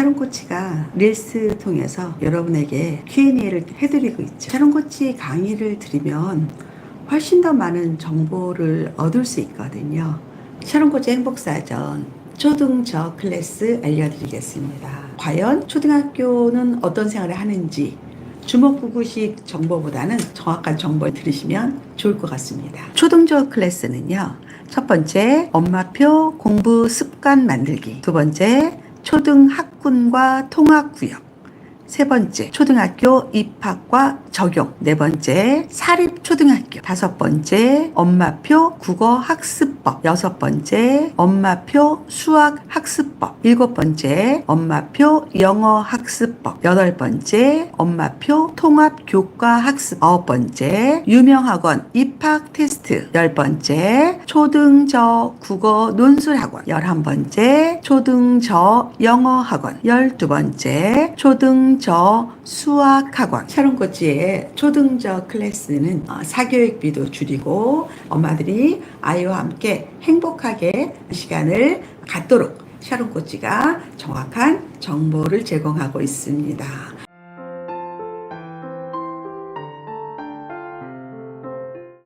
샤론 코치가 릴스 통해서 여러분에게 Q&A를 해드리고 있죠. 샤론 코치 강의를 들으면 훨씬 더 많은 정보를 얻을 수 있거든요. 샤론 코치 행복사전 초등 저 클래스 알려드리겠습니다. 과연 초등학교는 어떤 생활을 하는지 주먹구구식 정보보다는 정확한 정보를 들으시면 좋을 것 같습니다. 초등 저 클래스는요. 첫 번째 엄마표 공부 습관 만들기. 두 번째 초등학군과 통학구역. 세 번째, 초등학교 입학과 적용. 네 번째, 사립초등학교. 다섯 번째, 엄마표 국어학습법. 여섯 번째, 엄마표 수학학습법. 일곱 번째, 엄마표 영어학습법. 여덟 번째, 엄마표 통합교과학습. 아홉 번째, 유명학원 입학 테스트. 열 번째, 초등저 국어 논술학원. 열한 번째, 초등저 영어학원. 열두 번째, 초등 저 수학학원. 샤론코치의 초등저 클래스는 어, 사교육비도 줄이고 엄마들이 아이와 함께 행복하게 시간을 갖도록 샤론코치가 정확한 정보를 제공하고 있습니다.